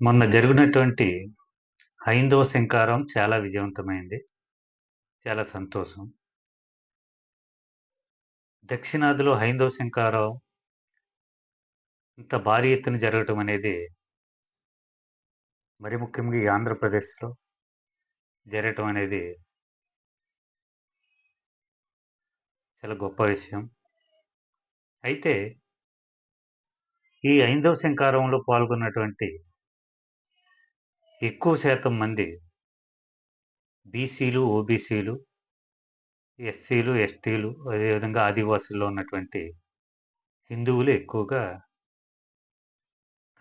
మొన్న జరిగినటువంటి హైందవ శంకారం చాలా విజయవంతమైంది. చాలా సంతోషం. దక్షిణాదిలో హైందవ శంకారం ఇంత భారీ ఎత్తున జరగటం అనేది మరి ముఖ్యంగా ఈ ఆంధ్రప్రదేశ్లో జరగటం అనేది చాలా గొప్ప విషయం. అయితే ఈ ఐందవ శంకారంలో పాల్గొన్నటువంటి ఎక్కువ శాతం మంది బీసీలు ఓబీసీలు ఎస్సీలు ఎస్టీలు అదేవిధంగా ఆదివాసుల్లో ఉన్నటువంటి హిందువులు ఎక్కువగా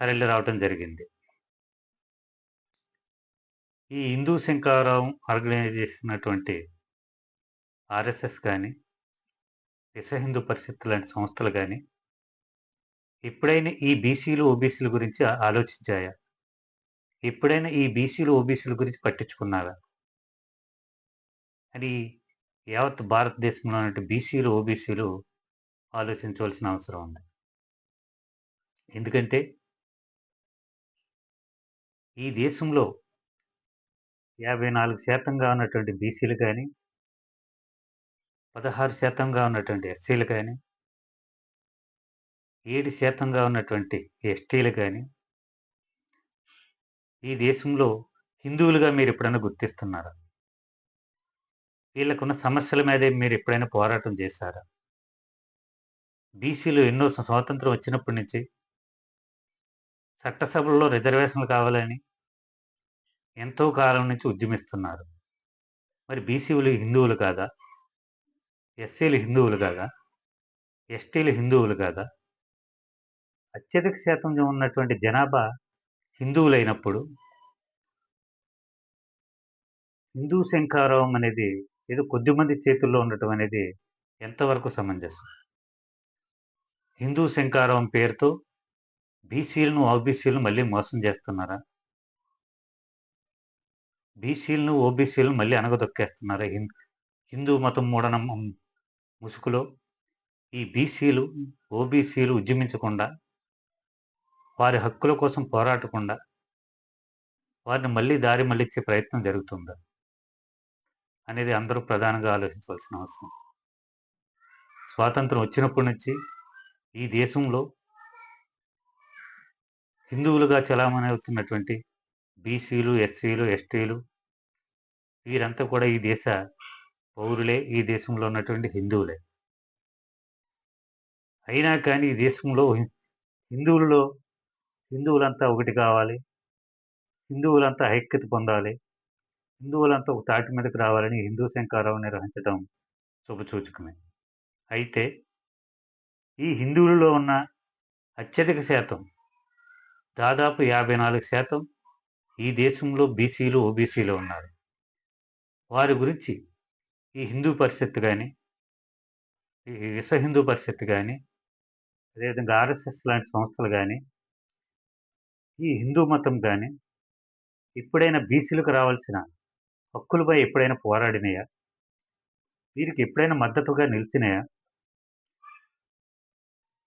తరలి రావటం జరిగింది. ఈ హిందూ శంకారావం ఆర్గనైజ్ చేసినటువంటి ఆర్ఎస్ఎస్ కానీ విశ్వ హిందూ పరిషత్ లాంటి సంస్థలు కానీ ఎప్పుడైనా ఈ బీసీలు ఓబీసీల గురించి ఆలోచించాయా? ఎప్పుడైనా ఈ బీసీలు ఓబీసీల గురించి పట్టించుకున్నారా? అది యావత్ భారతదేశంలో ఉన్నటువంటి బీసీలు ఓబీసీలు ఆలోచించవలసిన అవసరం ఉంది. ఎందుకంటే ఈ దేశంలో యాభై నాలుగు శాతంగా ఉన్నటువంటి బీసీలు కానీ పదహారు శాతంగా ఉన్నటువంటి ఎస్సీలు కానీ ఏడు శాతంగా ఉన్నటువంటి ఎస్టీలు కానీ ఈ దేశంలో హిందువులుగా మీరు ఎప్పుడైనా గుర్తిస్తున్నారా? వీళ్ళకున్న సమస్యల మీద మీరు ఎప్పుడైనా పోరాటం చేశారా? బీసీలు ఎన్నో స్వాతంత్రం వచ్చినప్పటి నుంచి చట్టసభల్లో రిజర్వేషన్లు కావాలని ఎంతో కాలం నుంచి ఉద్యమిస్తున్నారు. మరి బీసీలు హిందువులు కాదా? ఎస్సీలు హిందువులు కాదా? ఎస్టీలు హిందువులు కాదా? అత్యధిక శాతం ఉన్నటువంటి జనాభా హిందువులైనప్పుడు హిందూ శంఖారావం అనేది ఏదో కొద్దిమంది చేతుల్లో ఉండటం అనేది ఎంతవరకు సమంజసం? హిందూ శంఖారావం పేరుతో బీసీలను ఓబీసీలను మళ్ళీ మోసం చేస్తున్నారా? బీసీలను ఓబీసీలను మళ్ళీ అనగదొక్కేస్తున్నారా హిందూ హిందూ మతం మూఢనమ్మ ముసుగులో ఈ బీసీలు ఓబీసీలు ఉద్యమించకుండా వారి హక్కుల కోసం పోరాటకుండా వారిని మళ్ళీ దారి మళ్ళించే ప్రయత్నం జరుగుతుందా అనేది అందరూ ప్రధానంగా ఆలోచించవలసిన అవసరం. స్వాతంత్రం వచ్చినప్పటి నుంచి ఈ దేశంలో హిందువులుగా చలామణి అవుతున్నటువంటి బీసీలు ఎస్సీలు ఎస్టీలు వీరంతా కూడా ఈ దేశ పౌరులే ఈ దేశంలో ఉన్నటువంటి హిందువులే. అయినా కానీ ఈ దేశంలో హిందువులలో హిందువులంతా ఒకటి కావాలి. హిందువులంతా ఐక్యత పొందాలి. హిందువులంతా ఒక తాటి మీదకి రావాలని హిందూ శంకారావు నిర్వహించడం శుభసూచకమే. అయితే ఈ హిందువులలో ఉన్న అత్యధిక శాతం దాదాపు యాభై నాలుగు శాతం ఈ దేశంలో బీసీలు ఓబీసీలు ఉన్నారు. వారి గురించి ఈ హిందూ పరిషత్ కానీ ఈ విశ్వ హిందూ పరిషత్ కానీ అదేవిధంగా ఆర్ఎస్ఎస్ లాంటి సంస్థలు కానీ ఈ హిందూ మతం కానీ ఎప్పుడైనా బీసీలకు రావాల్సిన హక్కులపై ఎప్పుడైనా పోరాడినాయా? వీరికి ఎప్పుడైనా మద్దతుగా నిలిచినాయా?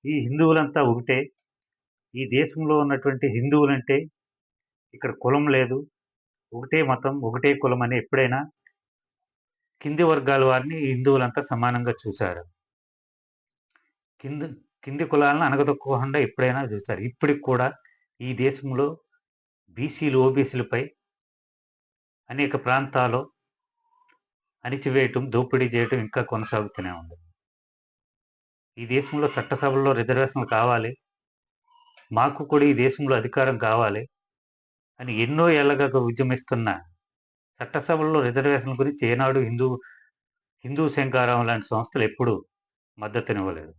ఈ హిందువులంతా ఒకటే ఈ దేశంలో ఉన్నటువంటి హిందువులంటే ఇక్కడ కులం లేదు. ఒకటే మతం ఒకటే కులం అని ఎప్పుడైనా కింది వర్గాల వారిని ఈ హిందువులంతా సమానంగా చూశారు. కింది కింది కులాలను అనగదొక్కకుండా ఎప్పుడైనా చూశారు. ఇప్పటికి కూడా ఈ దేశంలో బీసీలు ఓబీసీలపై అనేక ప్రాంతాల్లో అణిచివేయటం దోపిడీ చేయటం ఇంకా కొనసాగుతూనే ఉంది. ఈ దేశంలో చట్టసభల్లో రిజర్వేషన్లు కావాలి. మాకు కూడా ఈ దేశంలో అధికారం కావాలి అని ఎన్నో ఏళ్ళగా ఉద్యమిస్తున్న చట్టసభల్లో రిజర్వేషన్ల గురించి ఏనాడు హిందూ హిందూ శంకారం లాంటి సంస్థలు ఎప్పుడూ మద్దతునివ్వలేదు.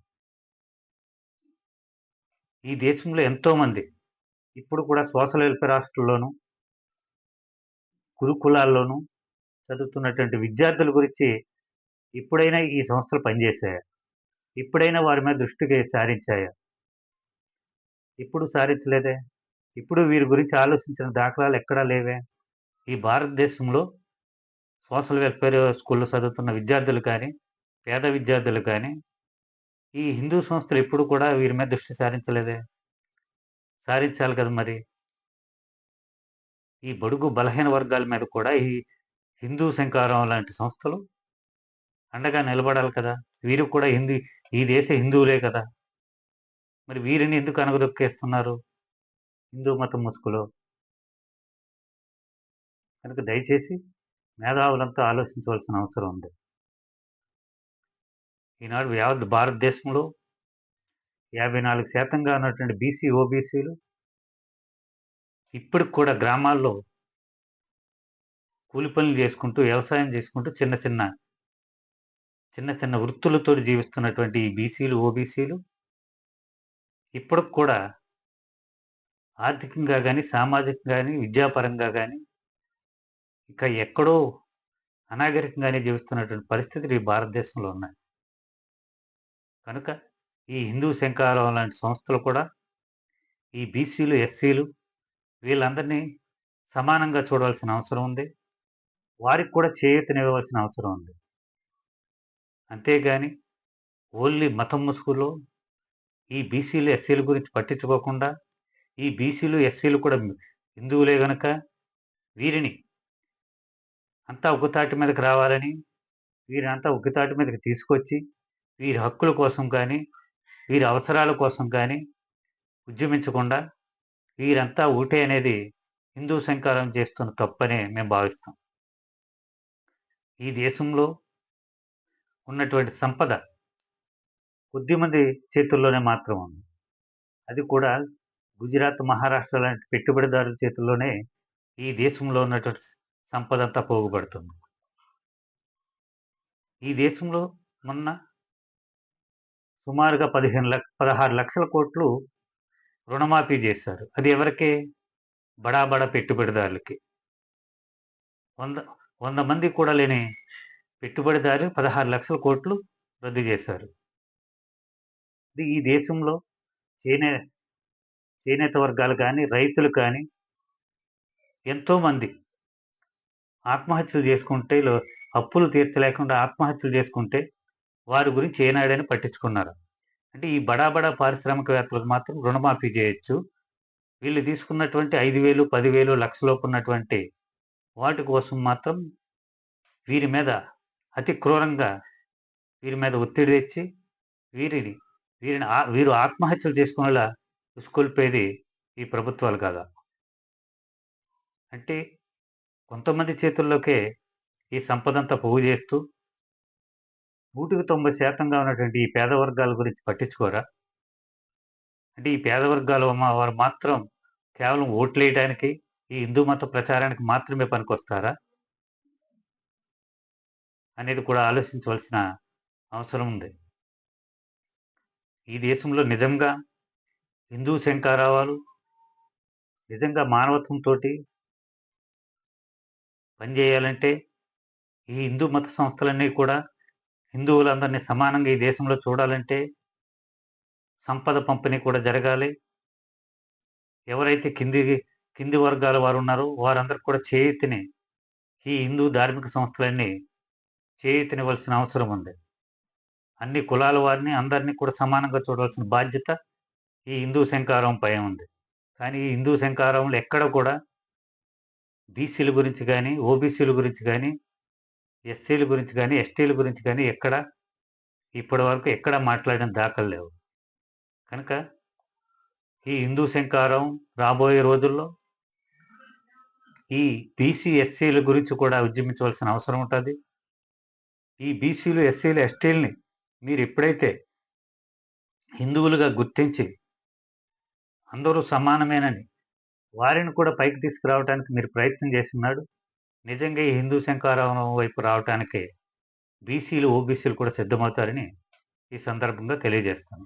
ఈ దేశంలో ఎంతోమంది ఇప్పుడు కూడా సోషల్ వెల్ఫేర్ హాస్టల్లోను గురుకులాల్లోనూ చదువుతున్నటువంటి విద్యార్థుల గురించి ఇప్పుడైనా ఈ సంస్థలు పనిచేశాయా? ఇప్పుడైనా వారి మీద దృష్టికి సారించాయా? ఇప్పుడు సారించలేదే? ఇప్పుడు వీరి గురించి ఆలోచించిన దాఖలాలు ఎక్కడా లేవే? ఈ భారతదేశంలో సోషల్ వెల్ఫేర్ స్కూల్లో చదువుతున్న విద్యార్థులు కానీ పేద విద్యార్థులు కానీ ఈ హిందూ సంస్థలు ఎప్పుడు కూడా వీరి మీద దృష్టి సారించలేదే? సారించాలి కదా మరి. ఈ బడుగు బలహీన వర్గాల మీద కూడా ఈ హిందూ శంకారం లాంటి సంస్థలు అండగా నిలబడాలి కదా. వీరు కూడా హిందీ ఈ దేశ హిందువులే కదా. మరి వీరిని ఎందుకు అనగదొక్కేస్తున్నారు హిందూ మతం ముసుగులో. కనుక దయచేసి మేధావులంతా ఆలోచించవలసిన అవసరం ఉంది. ఈనాడు యావత్ భారతదేశంలో యాభై నాలుగు శాతంగా ఉన్నటువంటి బీసీ ఓబీసీలు ఇప్పటికి కూడా గ్రామాల్లో కూలి పనులు చేసుకుంటూ వ్యవసాయం చేసుకుంటూ చిన్న చిన్న చిన్న చిన్న వృత్తులతో జీవిస్తున్నటువంటి ఈ బీసీలు ఓబీసీలు ఇప్పటికి కూడా ఆర్థికంగా కానీ సామాజికంగా కానీ విద్యాపరంగా కానీ ఇక ఎక్కడో అనాగరికంగానే జీవిస్తున్నటువంటి పరిస్థితులు ఈ భారతదేశంలో ఉన్నాయి. కనుక ఈ హిందూ శంకారం లాంటి సంస్థలు కూడా ఈ బీసీలు ఎస్సీలు వీళ్ళందరినీ సమానంగా చూడవలసిన అవసరం ఉంది. వారికి కూడా చేయూతనివ్వవలసిన అవసరం ఉంది. అంతేగాని ఓన్లీ మతం ముసుగులో ఈ బీసీలు ఎస్సీల గురించి పట్టించుకోకుండా ఈ బీసీలు ఎస్సీలు కూడా హిందువులే గనక వీరిని అంతా ఒకతాటి మీదకి రావాలని వీరంతా ఒకతాటి మీదకి తీసుకొచ్చి వీరి హక్కుల కోసం కానీ వీరి అవసరాల కోసం కానీ ఉద్యమించకుండా వీరంతా ఊటే అనేది హిందూ సంకారం చేస్తున్న తప్పనే మేము భావిస్తాం. ఈ దేశంలో ఉన్నటువంటి సంపద కొద్దిమంది చేతుల్లోనే మాత్రం ఉంది. అది కూడా గుజరాత్ మహారాష్ట్ర లాంటి పెట్టుబడిదారుల చేతుల్లోనే ఈ దేశంలో ఉన్నటువంటి సంపద అంతా పోగుపడుతుంది. ఈ దేశంలో మొన్న సుమారుగా పదిహేను లక్ష పదహారు లక్షల కోట్లు రుణమాఫీ చేశారు. అది ఎవరికి? బడా బడా పెట్టుబడిదారులకి. వంద వంద మంది కూడా లేని పెట్టుబడిదారు పదహారు లక్షల కోట్లు రద్దు చేశారు. ఇది ఈ దేశంలో చేనే చేనేత వర్గాలు కానీ రైతులు కానీ ఎంతోమంది ఆత్మహత్యలు చేసుకుంటే లో- అప్పులు తీర్చలేకుండా ఆత్మహత్యలు చేసుకుంటే వారి గురించి ఏనాడని పట్టించుకున్నారు. అంటే ఈ బడా బడా పారిశ్రామికవేత్తలకు మాత్రం రుణమాఫీ చేయొచ్చు. వీళ్ళు తీసుకున్నటువంటి ఐదు వేలు పదివేలు లక్షలోపు ఉన్నటువంటి వాటి కోసం మాత్రం వీరి మీద అతి క్రూరంగా వీరి మీద ఒత్తిడి తెచ్చి వీరిని వీరిని ఆ- వీరు ఆత్మహత్యలు చేసుకునేలా ఉసుకొల్పేది ఈ ప్రభుత్వాలు కాదా? అంటే కొంతమంది చేతుల్లోకే ఈ సంపదంతా పోగు చేస్తూ నూటికి తొంభై శాతంగా ఉన్నటువంటి ఈ పేద వర్గాల గురించి పట్టించుకోరా? అంటే ఈ పేద వర్గాల మా- వారు మాత్రం కేవలం ఓట్లేయడానికి ఈ హిందూ మత ప్రచారానికి మాత్రమే పనికొస్తారా? అనేది కూడా ఆలోచించవలసిన అవసరం ఉంది. ఈ దేశంలో నిజంగా హిందూ శంకారావాలు నిజంగా మానవత్వంతో పనిచేయాలంటే ఈ హిందూ మత సంస్థలన్నీ కూడా హిందువులందరినీ సమానంగా ఈ దేశంలో చూడాలంటే సంపద పంపిణీ కూడా జరగాలి. ఎవరైతే కింది కింది వర్గాల వారు ఉన్నారో వారందరికి కూడా చేయూతిని ఈ హిందూ ధార్మిక సంస్థలన్నీ చేయూతినివ్వాల్సిన అవసరం ఉంది. అన్ని కులాల వారిని అందరినీ కూడా సమానంగా చూడవలసిన బాధ్యత ఈ హిందూ శంకారం పై ఉంది. కానీ ఈ హిందూ శంకారంలో ఎక్కడ కూడా బీసీల గురించి కానీ ఓబీసీల గురించి కానీ ఎస్సీల గురించి కానీ ఎస్టీల గురించి కానీ ఎక్కడ ఇప్పటి వరకు ఎక్కడ మాట్లాడిన దాఖలు లేవు. కనుక ఈ హిందూ శంకారం రాబోయే రోజుల్లో ఈ బీసీ ఎస్సీల గురించి కూడా ఉద్యమించవలసిన అవసరం ఉంటుంది. ఈ బీసీలు ఎస్సీలు ఎస్టీలని మీరు ఎప్పుడైతే హిందువులుగా గుర్తించి అందరూ సమానమేనని వారిని కూడా పైకి తీసుకురావడానికి మీరు ప్రయత్నం చేస్తున్నాడు నిజంగా ఈ హిందూ శంకారావం వైపు రావడానికి బీసీలు ఓబీసీలు కూడా సిద్ధమవుతారని ఈ సందర్భంగా తెలియజేస్తాను.